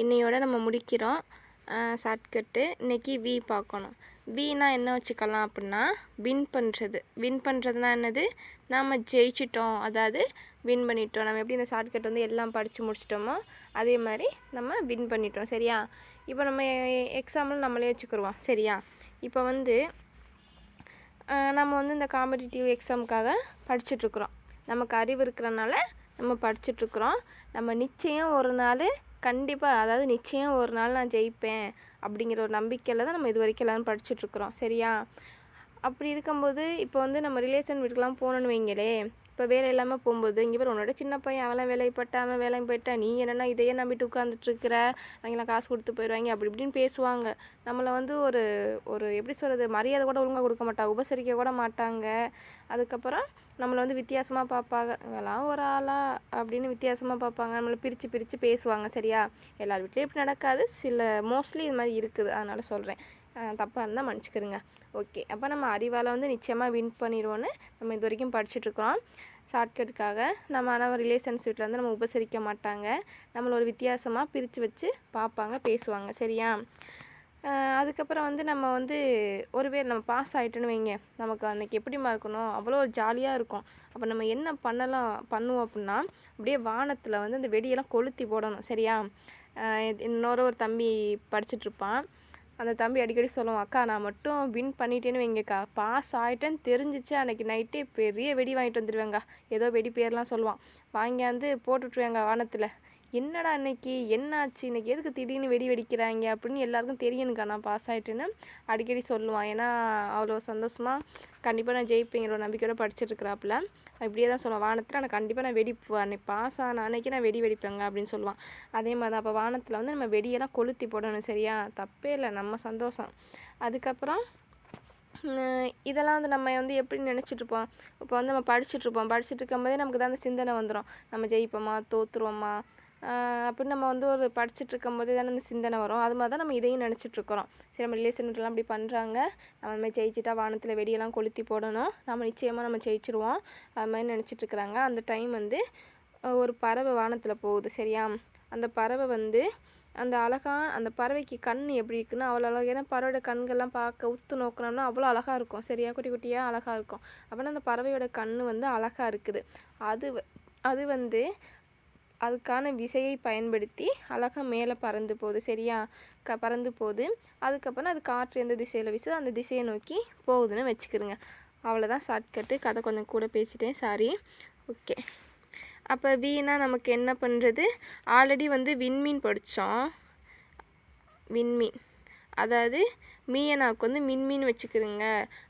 இன்னையோட நம்ம முடிக்கிறோம். ஷார்ட்கட்டு இன்றைக்கி வி பார்க்கணும். வினா என்ன வச்சுக்கலாம் அப்படின்னா வின் பண்ணுறது வின் பண்ணுறதுனா என்னது? நாம் ஜெயிச்சிட்டோம். அதாவது வின் பண்ணிட்டோம். நம்ம எப்படி இந்த ஷார்ட்கட் வந்து எல்லாம் படித்து முடிச்சிட்டோமோ அதே மாதிரி நம்ம வின் பண்ணிட்டோம். சரியா? இப்போ நம்ம எக்ஸாம்பிள் நம்மளே வச்சுக்கிருவோம். சரியா? இப்போ வந்து நம்ம வந்து இந்த காம்படிட்டிவ் எக்ஸாமுக்காக படிச்சுட்ருக்குறோம் நமக்கு அறிவு இருக்கிறனால நம்ம படிச்சுட்ருக்குறோம் நம்ம நிச்சயம் ஒரு நாள் கண்டிப்பாக அதாவது நிச்சயம் ஒரு நாள் நான் ஜெயிப்பேன் அப்படிங்கிற ஒரு நம்பிக்கையில் தான் நம்ம இது வரைக்கும் எல்லாரும் படிச்சுட்ருக்குறோம். சரியா? அப்படி இருக்கும்போது இப்போ வந்து நம்ம ரிலேஷன் வீட்டுக்கெலாம் போகணுன்னு வைங்களே இப்போ வேலை இல்லாமல் போகும்போது இங்கே பேர் உன்னோட சின்ன பையன் அவெல்லாம் வேலைக்கு போட்டா அவன் வேலைக்கு போயிட்டா நீ என்னென்னா இதையே நம்பிட்டு உட்காந்துட்ருக்குற அவங்களாம் காசு கொடுத்து போயிடுவாங்க அப்படி இப்படின்னு பேசுவாங்க. நம்மளை வந்து ஒரு ஒரு எப்படி சொல்கிறது மரியாதை கூட ஒழுங்காக கொடுக்க மாட்டாங்க உபசரிக்க கூட மாட்டாங்க. அதுக்கப்புறம் நம்மளை வந்து வித்தியாசமாக பார்ப்பாங்க இவங்கெல்லாம் ஒரு ஆளா அப்படின்னு வித்தியாசமாக பார்ப்பாங்க நம்மளை பிரித்து பிரித்து பேசுவாங்க சரியா? எல்லார் வீட்லேயும் இப்படி நடக்காது. சில மோஸ்ட்லி இது மாதிரி இருக்குது. அதனால் சொல்கிறேன் தப்பாக இருந்தால் மன்னிச்சுக்கிறங்க ஓகே. அப்போ நம்ம அறிவால் வந்து நிச்சயமாக வின் பண்ணிடுவோன்னு நம்ம இது வரைக்கும் படிச்சுட்ருக்கோம் ஷார்ட்கட்டுக்காக நம்ம ஆனால் ரிலேஷன்ஸ் வீட்டில் வந்து நம்ம உபசரிக்க மாட்டாங்க. நம்மளை ஒரு வித்தியாசமாக பிரித்து வச்சு பார்ப்பாங்க பேசுவாங்க சரியா? அதுக்கப்புறம் வந்து நம்ம வந்து ஒருவே நம்ம பாஸ் ஆகிட்டோன்னு வைங்க. நமக்கு அன்றைக்கி எப்படிமா இருக்கணும்? அவ்வளோ ஒரு ஜாலியாக இருக்கும். அப்போ நம்ம என்ன பண்ணலாம் பண்ணுவோம் அப்படின்னா அப்படியே வானத்தில் வந்து அந்த வெடியெல்லாம் கொளுத்தி போடணும். சரியா? இன்னொரு ஒரு தம்பி படிச்சுட்ருப்பான் அந்த தம்பி அடிக்கடி சொல்லுவான் அக்கா நான் மட்டும் வின் பண்ணிட்டேன்னு வைங்கக்கா. பாஸ் ஆகிட்டேன்னு தெரிஞ்சிச்சு. அன்றைக்கி நைட்டே பெரிய வெடி வாங்கிட்டு வந்துடுவேங்க ஏதோ வெடி பேர்லாம் சொல்லுவான். வாங்கியாந்து போட்டுட்ருவேங்க வானத்தில். என்னடா இன்னைக்கு? என்னாச்சு? இன்னைக்கு எதுக்கு திடீர்னு வெடி வெடிக்கிறாங்க? அப்படின்னு எல்லாருக்கும் தெரியணுக்கா நான் பாஸ் ஆகிட்டுன்னு அடிக்கடி சொல்லுவான். ஏன்னா அவ்வளோ சந்தோஷமாக கண்டிப்பாக நான் ஜெயிப்பேங்கிற ஒரு நம்பிக்கையோட படிச்சுட்டு இருக்கிறாப்புல இப்படியே தான் சொல்லுவான். வானத்தில் நான் கண்டிப்பாக நான் வெடி அன்னைக்கு பாஸ் ஆன அன்னைக்கு நான் வெடி வெடிப்பேங்க அப்படின்னு சொல்லுவான். அதே மாதிரி தான். அப்போ வானத்தில் வந்து நம்ம வெடியெல்லாம் கொளுத்தி போடணும் சரியா? தப்பே இல்லை. நம்ம சந்தோஷம். அதுக்கப்புறம் இதெல்லாம் வந்து நம்ம வந்து எப்படி நினச்சிட்ருப்போம் இப்போ வந்து நம்ம படிச்சுட்ருப்போம் படிச்சுட்டு இருக்கும்போதே நமக்கு தான் அந்த சிந்தனை வந்துடும் நம்ம ஜெயிப்போமா? தோற்றுருவோமா அப்படின்னு நம்ம வந்து ஒரு படிச்சுட்டு இருக்கும்போதே தானே அந்த சிந்தனை வரும். அது மாதிரி தான் நம்ம இதையும் நினச்சிட்ருக்கிறோம். சரி நம்ம ரிலேஷன்லாம் அப்படி பண்ணுறாங்க நம்ம மாதிரி ஜெயிச்சிட்டா வானத்தில் வெடியெல்லாம் கொளுத்தி போடணும். நம்ம நிச்சயமாக நம்ம ஜெயிச்சிருவோம். அது மாதிரி நினச்சிட்ருக்குறாங்க. அந்த டைம் வந்து ஒரு பறவை வானத்தில் போகுது சரியா? அந்த பறவை வந்து அந்த அழகா அந்த பறவைக்கு கண் எப்படி இருக்குன்னா அவ்வளோ அழகா ஏன்னா பறவையோட கண்கள்லாம் பார்க்க உத்து நோக்கினோம்னா அவ்வளோ அழகாக இருக்கும். சரியா? குட்டி குட்டியாக அழகாக இருக்கும். அப்படின்னா அந்த பறவையோட கண் வந்து அழகாக இருக்குது. அது அது வந்து அதுக்கான விசையை பயன்படுத்தி அழகாக மேலே பறந்து போகுது சரியா? க பறந்து போகுது. அதுக்கப்புறம் அது காற்று எந்த திசையில் வீசுதோ அந்த திசையை நோக்கி போகுதுன்னு வச்சுக்கிடுங்க அவ்வளோதான் ஷார்ட்கட்டு கதை கொஞ்சம் கூட பேசிட்டேன். சாரி ஓகே அப்போ வீணா நமக்கு என்ன பண்ணுறது ஆல்ரெடி வந்து விண்மீன் படித்தோம் விண்மீன். அதாவது மீயனாவுக்கு வந்து மின்மீன் வச்சுக்கிறோங்க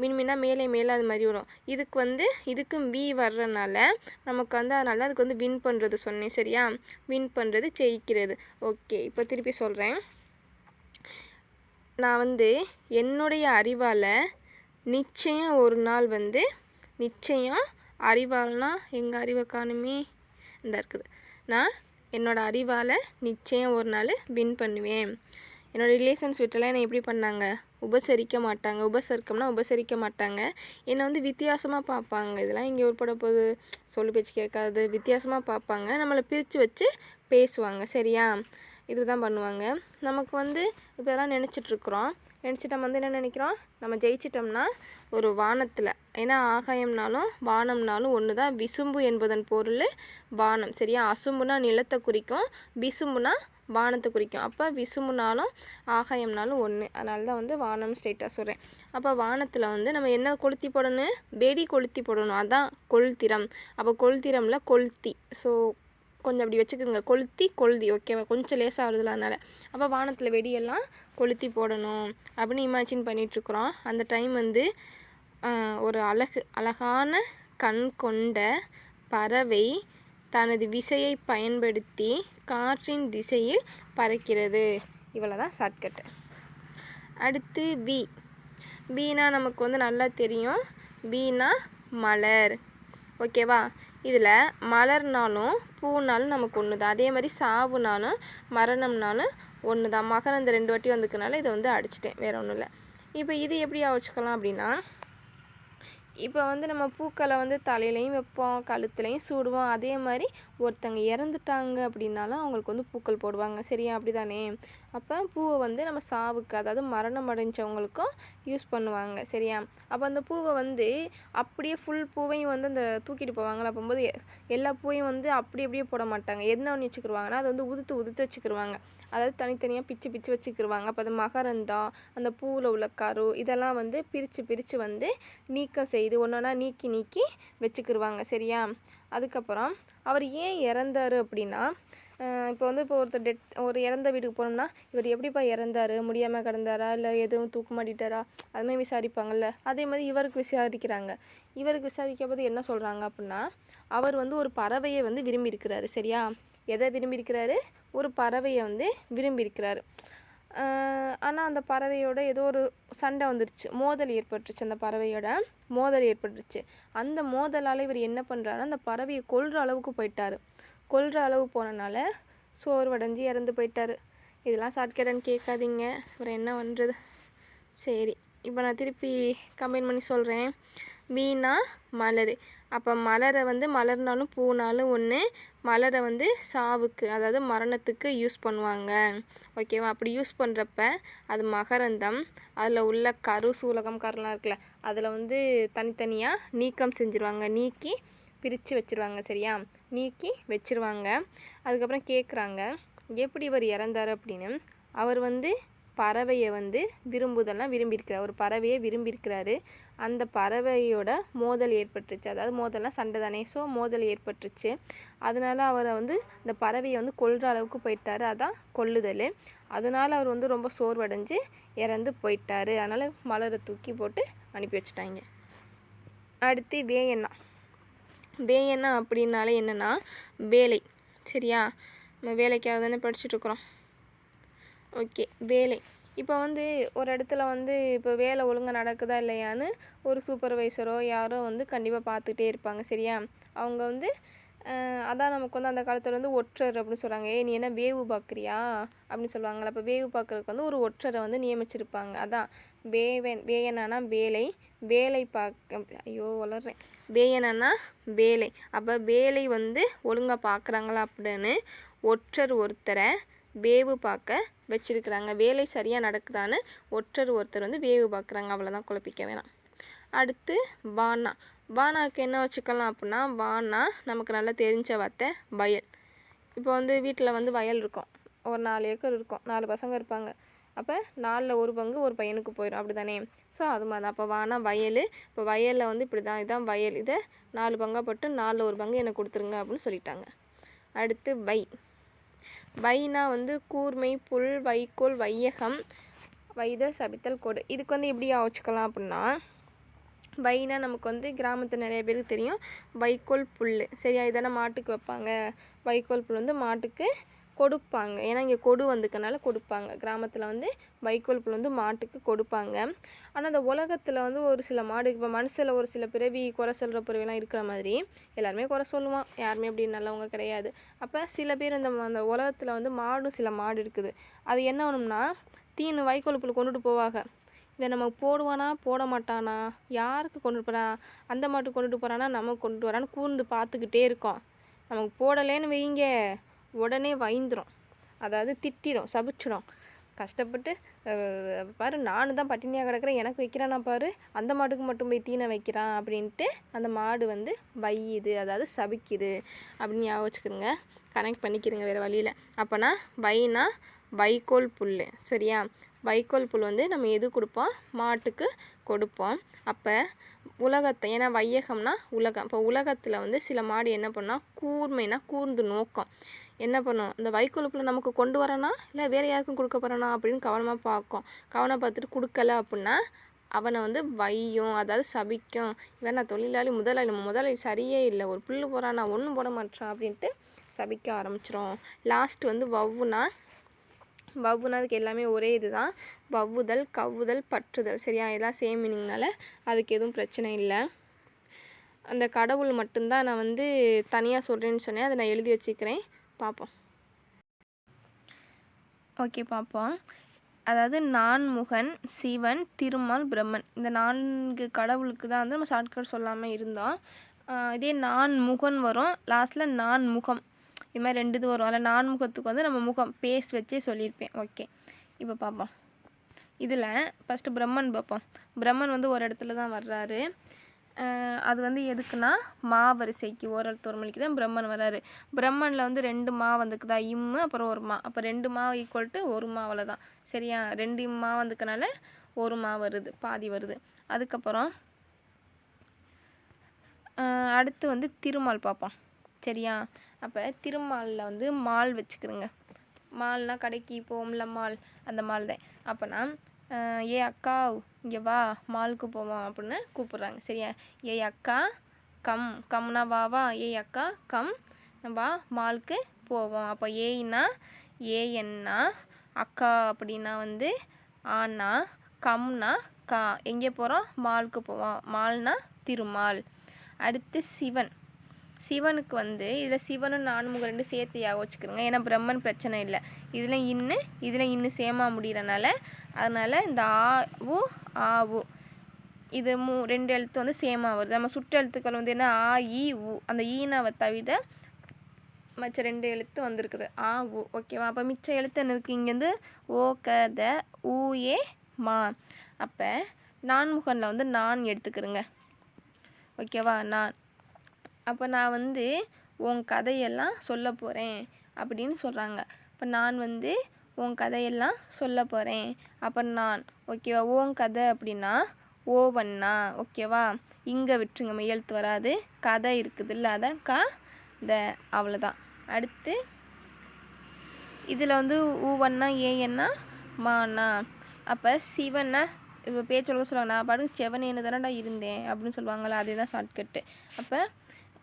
மின்மீனா மேலே மேலே அது மாதிரி வரும். இதுக்கு வந்து இதுக்கும் வி வர்றனால நமக்கு வந்து அதனால அதுக்கு வந்து வின் பண்ணுறது சொன்னேன் சரியா? வின் பண்ணுறது ஜெயிக்கிறது. ஓகே இப்போ திருப்பி சொல்கிறேன் நான் வந்து என்னுடைய அறிவால் நிச்சயம் ஒரு நாள் வந்து நிச்சயம் அறிவால்னா எங்கள் அறிவை காணுமே? இந்த இருக்குது. நான் என்னோட அறிவால் நிச்சயம் ஒரு நாள் வின் பண்ணுவேன். என்னோடய ரிலேஷன்ஸ் வீட்டில் என்னை எப்படி பண்ணாங்க? உபசரிக்க மாட்டாங்க. உபசரிக்கம்னா உபசரிக்க மாட்டாங்க. என்னை வந்து வித்தியாசமாக பார்ப்பாங்க. இதெல்லாம் இங்கே உட்பட போது சொல்லு பேச்சு கேட்காது. வித்தியாசமாக பார்ப்பாங்க. நம்மளை பிரித்து வச்சு பேசுவாங்க. சரியா? இதுதான் பண்ணுவாங்க. நமக்கு வந்து இப்போ இதெல்லாம் நினச்சிட்ருக்குறோம். நினச்சிட்டு நம்ம வந்து என்ன நினைக்கிறோம்? நம்ம ஜெயிச்சிட்டோம்னா ஒரு வானத்தில். ஏன்னா ஆகாயம்னாலும் வானம்னாலும் ஒன்று தான் விசும்பு என்பதன் பொருள் வானம். சரியா? அசும்புனா நிலத்தை குறிக்கும். விசும்புனா வானத்தை குறிக்கும். அப்போ விசுமுனாலும் ஆகாயம்னாலும் ஒன்று அதனால தான் வந்து வானம் ஸ்ட்ரெயிட்டாக சொல்கிறேன் அப்போ வானத்தில் வந்து நம்ம என்ன கொளுத்தி போடணும்? வெடி கொளுத்தி போடணும். அதான் கொளுத்திரம் அப்போ கொளுத்திரமில் கொளுத்தி. ஸோ கொஞ்சம் அப்படி வச்சுக்கோங்க. கொளுத்தி கொளுத்தி ஓகேவா கொஞ்சம் லேசாக வருதுல அதனால். அப்போ வானத்தில் வெடியெல்லாம் கொளுத்தி போடணும். அப்படின்னு இமேஜின் பண்ணிகிட்ருக்குறோம் அந்த டைம் வந்து ஒரு அழகு அழகான கண் கொண்ட பறவை தனது விசையை பயன்படுத்தி காற்றின் திசையில் பறக்கிறது. இவ்வளோ தான் ஷார்ட்கட்டு அடுத்து பி பீனா நமக்கு வந்து நல்லா தெரியும். பீனா மலர். ஓகேவா இதில் மலர்னாலும் பூனாலும் நமக்கு ஒன்று தான் அதே மாதிரி சாவுனாலும் மரணம்னாலும் ஒன்று தான் மகரம் இந்த ரெண்டு வாட்டி வந்துக்கனால இதை வந்து அடிச்சிட்டேன். வேற ஒன்றும் இல்லை. இப்போ இது எப்படி வச்சுக்கலாம் அப்படின்னா இப்போ வந்து நம்ம பூக்களை வந்து தலையிலையும் வைப்போம் கழுத்துலையும் சூடுவோம். அதே மாதிரி ஒருத்தங்க இறந்துட்டாங்க அப்படின்னாலும் அவங்களுக்கு வந்து பூக்கள் போடுவாங்க. சரியா? அப்படி தானே அப்போ பூவை வந்து நம்ம சாவுக்கு அதாவது மரணம் அடைஞ்சவங்களுக்கும் யூஸ் பண்ணுவாங்க. சரியா? அப்போ அந்த பூவை வந்து அப்படியே ஃபுல் பூவையும் வந்து அந்த தூக்கிட்டு போவாங்களா அப்போது எல்லா பூவையும் வந்து அப்படி அப்படியே போட மாட்டாங்க. என்ன ஒன்று வச்சுக்கிடுவாங்கன்னா அது வந்து உதுத்து உதுத்து வச்சுக்கிடுவாங்க அதாவது தனித்தனியாக பிச்சு பிச்சு வச்சுக்கிருவாங்க. அப்போ அது மகரந்தம் அந்த பூவில் உள்ள கரு இதெல்லாம் வந்து பிரித்து பிரித்து வந்து நீக்கம் செய்து ஒன்று ஒன்றா நீக்கி நீக்கி வச்சுக்கிருவாங்க. சரியா? அதுக்கப்புறம் அவர் ஏன் இறந்தாரு அப்படின்னா இப்போ வந்து இப்போ ஒருத்தர் டெத் ஒரு இறந்த வீட்டுக்கு போனோம்னா இவர் எப்படிப்பா இறந்தாரு? முடியாமல் கிடந்தாரா? இல்லை எதுவும் தூக்க மாட்டிட்டாரா? அதுமாதிரி விசாரிப்பாங்கள்ல அதே மாதிரி இவருக்கு விசாரிக்கிறாங்க. இவருக்கு விசாரிக்க போது என்ன சொல்கிறாங்க அப்படின்னா அவர் வந்து ஒரு பறவையை வந்து விரும்பி இருக்கிறாரு. சரியா? எதை விரும்பியிருக்கிறாரு? ஒரு பறவையை வந்து விரும்பியிருக்கிறாரு. ஆனால் அந்த பறவையோட ஏதோ ஒரு சண்டை வந்துருச்சு. மோதல் ஏற்பட்டுருச்சு. அந்த பறவையோட மோதல் ஏற்பட்டுருச்சு. அந்த மோதலால் இவர் என்ன பண்ணுறாருன்னா அந்த பறவையை கொள்கிற அளவுக்கு போயிட்டார். கொள்கிற அளவு போனனால சோர்வடைஞ்சு இறந்து போயிட்டார். இதெல்லாம் ஷார்ட்கட்டுன்னு கேட்காதீங்க. அப்புறம் என்ன பண்ணுறது சரி இப்போ நான் திருப்பி கம்பைன் பண்ணி சொல்கிறேன் வீணா மலர். அப்போ மலரை வந்து மலர்னாலும் பூனாலும் ஒன்று மலரை வந்து சாவுக்கு அதாவது மரணத்துக்கு யூஸ் பண்ணுவாங்க. ஓகேவா அப்படி யூஸ் பண்ணுறப்ப அது மகரந்தம் அதில் உள்ள கரு சூலகம் கருலாம் இருக்குல்ல அதில் வந்து தனித்தனியாக நீக்கம் செஞ்சுருவாங்க. நீக்கி பிரித்து வச்சுருவாங்க சரியா? நீக்கி வச்சுருவாங்க. அதுக்கப்புறம் கேட்குறாங்க எப்படி இவர் இறந்தார்? அப்படின்னு. அவர் வந்து பறவையை வந்து விரும்புதெல்லாம் விரும்பியிருக்கிறார். ஒரு பறவையை விரும்பியிருக்கிறாரு. அந்த பறவையோட மோதல் ஏற்பட்டுருச்சு. அதாவது மோதல்லாம் சண்டை தானே. ஸோ மோதல் ஏற்பட்டுருச்சு. அதனால் அவரை வந்து இந்த பறவையை வந்து கொள்கிற அளவுக்கு போயிட்டார். அதான் கொல்லுதல். அதனால் அவர் வந்து ரொம்ப சோர்வடைஞ்சு இறந்து போயிட்டார். அதனால் மலரை தூக்கி போட்டு அனுப்பி வச்சுட்டாங்க. அடுத்து வேயண்ணா. வேயண்ணா அப்படின்னாலே என்னென்னா வேலை. சரியா? நம்ம வேலைக்காக தானே படிச்சுட்ருக்குறோம் ஓகே வேலை. இப்போ வந்து ஒரு இடத்துல வந்து இப்போ வேலை ஒழுங்காக நடக்குதா இல்லையான்னு ஒரு சூப்பர்வைசரோ யாரோ வந்து கண்டிப்பாக பார்த்துட்டே இருப்பாங்க சரியா? அவங்க வந்து அதான் நமக்கு வந்து அந்த காலத்தில் வந்து ஒற்றர் அப்படின்னு சொல்கிறாங்க ஏ நீ என்ன வேவு பார்க்குறியா? அப்படின்னு சொல்லுவாங்கள்ல அப்போ வேவு பார்க்குறதுக்கு வந்து ஒரு ஒற்றரை வந்து நியமிச்சிருப்பாங்க. அதான். வேவன் வேயனானா வேலை வேலை பார்க்க ஐயோ வளர்றேன். வேயனானா வேலை. அப்போ வேலை வந்து ஒழுங்காக பார்க்குறாங்களா அப்படின்னு ஒற்றர் ஒருத்தரை வேவு பார்க்க வச்சுருக்கிறாங்க. வேலை சரியாக நடக்குதான்னு ஒற்றர் ஒருத்தர் வந்து வேவு பார்க்குறாங்க. அவ்வளோதான் குழப்பிக்க வேணாம். அடுத்து வானா. வானாக்கு என்ன வச்சுக்கலாம் அப்படின்னா வானா நமக்கு நல்லா தெரிஞ்ச வார்த்தை வயல். இப்போ வந்து வீட்டில் வந்து வயல் இருக்கும். ஒரு நாலு ஏக்கர் இருக்கும். நாலு பசங்க இருப்பாங்க. அப்போ நாலில் ஒரு பங்கு ஒரு பையனுக்கு போயிடும் அப்படி தானே ஸோ அது மாதிரி தான் அப்போ வானா வயல். இப்போ வயலில் வந்து இப்படி தான் இதுதான் வயல். இதை நாலு பங்காக போட்டு நாலில் ஒரு பங்கு எனக்கு கொடுத்துருங்க அப்படின்னு சொல்லிட்டாங்க. அடுத்து வை. வைனா வந்து கூர்மை புல் வைக்கோல் வையகம் வைத சபித்தல் கோடு. இதுக்கு வந்து எப்படி ஆச்சுக்கலாம் அப்படின்னா வைனா நமக்கு வந்து கிராமத்தில் நிறைய பேருக்கு தெரியும். வைக்கோல் புல் சரியா? இதான மாட்டுக்கு வைப்பாங்க. வைக்கோல் புல் வந்து மாட்டுக்கு கொடுப்பாங்க. ஏன்னா இங்கே கொடு வந்துக்கனால கொடுப்பாங்க. கிராமத்தில் வந்து வைக்கோல் புல் வந்து மாட்டுக்கு கொடுப்பாங்க. ஆனால் அந்த உலகத்தில் வந்து ஒரு சில மாடு இப்போ மனுஷில் ஒரு சில பிறவி குறை சொல்கிற பிறவிலாம் இருக்கிற மாதிரி எல்லாருமே குறை சொல்லுவான். யாருமே அப்படி நல்லவங்க கிடையாது. அப்போ சில பேர் அந்த அந்த உலகத்தில் வந்து மாடும் சில மாடு இருக்குது. அது என்ன ஆகணும்னா தீனு வைக்கோல் புல் கொண்டுட்டு போவாங்க. இதை நம்ம போடுவானா போட மாட்டானா? யாருக்கு கொண்டுட்டு போகிறான் அந்த மாட்டுக்கு கொண்டுட்டு போகிறானா நமக்கு கொண்டுட்டு வரான்னு கூர்ந்து பார்த்துக்கிட்டே இருக்கோம். நமக்கு போடலேன்னு வைங்க. உடனே வைந்துடும் அதாவது திட்டிடும் சபிச்சிடும் கஷ்டப்பட்டு பாரு நானும் தான் பட்டினியாக கிடக்குறேன். எனக்கு வைக்கிறானா பாரு அந்த மாட்டுக்கு மட்டும் போய் தீனை வைக்கிறான் அப்படின்ட்டு அந்த மாடு வந்து வையுது. அதாவது சபிக்குது. அப்படின்னு ஞாபகம் வச்சுக்கிறோங்க கனெக்ட் பண்ணிக்கிறங்க வேறு வழியில். அப்போனா வைனா வைக்கோல் புல் சரியா? வைக்கோல் புல் வந்து நம்ம எது கொடுப்போம்? மாட்டுக்கு கொடுப்போம். அப்போ உலகத்தை ஏன்னா வையகம்னா உலகம். இப்போ உலகத்தில் வந்து சில மாடு என்ன பண்ணால் கூர்மைனா கூர்ந்து நோக்கம். என்ன பண்ணும்? இந்த வைக்கோலுப்பில் நமக்கு கொண்டு வரனா? இல்லை வேறு யாருக்கும் கொடுக்க போகிறனா அப்படின்னு கவனமாக பார்க்கும். கவனம் பார்த்துட்டு கொடுக்கல அப்படின்னா அவனை வந்து வையும் அதாவது சபிக்கும். இவன் நான் தொழிலாளி முதலாளி? முதலாளி சரியே இல்லை. ஒரு புல் போகிறான் நான் ஒன்றும் போட மாட்டேன் அப்படின்ட்டு சபிக்க ஆரம்பிச்சிரும். லாஸ்ட் வந்து வவ்வுனா வவ்வுனா அதுக்கு எல்லாமே ஒரே இது தான் வவ்வுதல் கவ்வுதல் பற்றுதல். சரியா? இதெல்லாம் சேம் மீனிங்னால அதுக்கு எதுவும் பிரச்சனை இல்லை. அந்த கடவுள் மட்டும்தான் நான் வந்து தனியாக சொல்கிறேன்னு சொன்னேன். அதை நான் எழுதி வச்சுக்கிறேன். பார்ப்போம் ஓகே பார்ப்போம் அதாவது நான்முகன் சிவன் திருமால் பிரம்மன். இந்த நான்கு கடவுளுக்கு தான் வந்து நம்ம ஷார்ட்கட் சொல்லாமல் இருந்தோம். ஆஹ் இதே நான்முகன் வரும். லாஸ்ட்டில் நான்முகம் இது மாதிரி ரெண்டு இது வரும். அதில் நான்முகத்துக்கு வந்து நம்ம முகம் பேஸ் வச்சே சொல்லியிருப்பேன். ஓகே இப்போ பார்ப்போம் இதில் ஃபஸ்ட்டு பிரம்மன் பார்ப்போம் பிரம்மன் வந்து ஒரு இடத்துல தான் வர்றாரு. அது வந்து எதுக்குன்னா மா வரிசைக்கு ஓரழுத்து ஒரு மணிக்கு தான் பிரம்மன் வராரு. பிரம்மனில் வந்து ரெண்டு மா வந்துக்குதா இம்மு அப்புறம் ஒரு மா. அப்போ ரெண்டு மா ஈக்குவல் டு ஒரு மாவில் தான் சரியா? ரெண்டு மா வந்துக்கனால ஒரு மா வருது பாதி வருது. அதுக்கப்புறம் அடுத்து வந்து திருமால் பார்ப்போம். சரியா? அப்போ திருமாலில் வந்து மால் வச்சுக்கிறோங்க மால்னால் கடைக்கு போவோம்ல மால் அந்த மால் தான் அப்போனா ஏ அக்கா இங்கே வா மாலுக்கு போவோம் அப்படின்னு கூப்பிட்றாங்க. சரியா? ஏய் அக்கா கம் கம்னா வா வா. ஏய் அக்கா கம் வா மாலுக்கு போவோம். அப்போ ஏன்னா ஏஎன்னா அக்கா அப்படின்னா வந்து ஆனா கம்னா கா. எங்கே போகிறோம் மாலுக்கு போவோம். மால்னா திருமால். அடுத்து சிவன். சிவனுக்கு வந்து இதில் சிவனும் நானும் ரெண்டு சேர்த்து யாக வச்சுக்கிறோங்க ஏன்னா பிரம்மன் பிரச்சனை இல்லை. இதில் இன்னு இதில் இன்னு சேமா முடியறனால அதனால் இந்த ஆ உ ஆ உ. இது மூ ரெண்டு எழுத்து வந்து சேமாக வருது. நம்ம சுட்டு எழுத்துக்கள் வந்து என்ன? ஆ இ உ. அந்த ஈனாவை தவிர மற்ற ரெண்டு எழுத்து வந்திருக்குது. ஆ உ. ஓகேவா அப்போ மிச்ச எழுத்து என்ன இருக்குது இங்கேருந்து ஓ க த ஊ ஏ மா. அப்போ நான்முகனில் வந்து நான் எடுத்துக்கிறேங்க. ஓகேவா நான். அப்போ நான் வந்து உன் கதையெல்லாம் சொல்ல போகிறேன் அப்படின்னு சொல்கிறாங்க இப்போ நான் வந்து உன் கதையெல்லாம் சொல்ல போகிறேன் அப்போ நான் ஓகேவா ஓன் கதை அப்படின்னா ஓவண்ணா ஓகேவா? இங்கே விட்டுருங்க மெய்யெழுத்து வராது. கதை இருக்குது இல்லாத அதான் க த அவ்வளோதான் அடுத்து இதில் வந்து ஊவண்ணா ஏஎன்னா மானா அப்போ சிவன்னா இப்போ பேச்சு சொல்லுவாங்க நான் பாட்டுக்கு செவனேன்னு தானடா இருந்தேன் அப்படின்னு சொல்லுவாங்கள்ல அதே தான் ஷார்ட்கட்டு அப்போ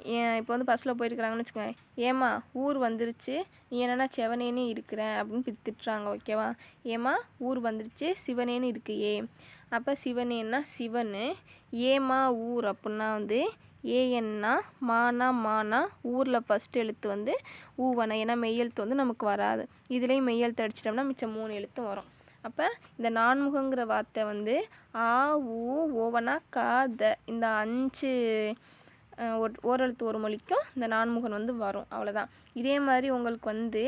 இப்போ வந்து பஸ்ஸில் போயிருக்கிறாங்கன்னு வச்சுக்கோங்க. ஏமா ஊர் வந்துருச்சு நீ என்னன்னா செவனேன்னு இருக்கிற அப்படின்னு பி- திட்டுறாங்க ஓகேவா ஏம்மா ஊர் வந்துருச்சு சிவனேன்னு இருக்கியே. அப்போ சிவனேன்னா சிவனு ஏமா ஊர் அப்படின்னா வந்து ஏஎன்னா மானா மானா ஊரில் ஃபஸ்ட் எழுத்து வந்து ஊவனை ஏன்னா மெய்யெழுத்து வந்து நமக்கு வராது. இதுலேயும் மெய்யெழுத்து அடிச்சிட்டோம்னா மிச்சம் மூணு எழுத்தும் வரும். அப்போ இந்த நான்முகங்கிற வார்த்தை வந்து ஆ ஊ ஓவனா கா த. இந்த அஞ்சு ஒரு ஓரெழுத்து ஒரு மொழிக்கும் இந்த நான்முகன் வந்து வரும். அவ்வளோதான் இதே மாதிரி உங்களுக்கு வந்து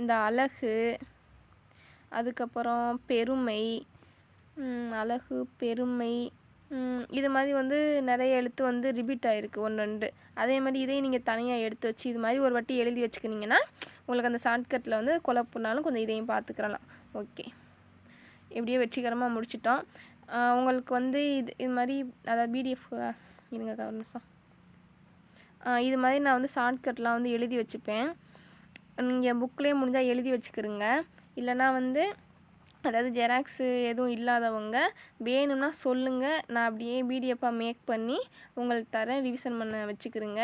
இந்த அழகு அதுக்கப்புறம் பெருமை அழகு பெருமை இது மாதிரி வந்து நிறைய எழுத்து வந்து ரிபீட் ஆகிருக்கு ஒன்று ரெண்டு. அதே மாதிரி இதையும் நீங்கள் தனியாக எடுத்து வச்சு இது மாதிரி ஒரு வாட்டி எழுதி வச்சுக்கினீங்கன்னா உங்களுக்கு அந்த ஷார்ட்கட்டில் வந்து குழப்புனாலும் கொஞ்சம் இதையும் பார்த்துக்கிறலாம். ஓகே எப்படியோ வெற்றிகரமாக முடிச்சிட்டோம். உங்களுக்கு வந்து இது இது மாதிரி அதாவது பிடிஎஃப் இருங்க அக்கா, நிமிஷம் இது மாதிரி நான் வந்து ஷார்ட்கட்லாம் வந்து எழுதி வச்சுப்பேன். நீங்கள் புக்லேயே முடிஞ்சால் எழுதி வச்சுக்கிறங்க இல்லைன்னா வந்து அதாவது ஜெராக்ஸு எதுவும் இல்லாதவங்க வேணும்னா சொல்லுங்கள் நான் அப்படியே பிடிஎஃபாக மேக் பண்ணி உங்களுக்கு தரேன் ரிவிஷன் பண்ண வச்சுக்கிறேங்க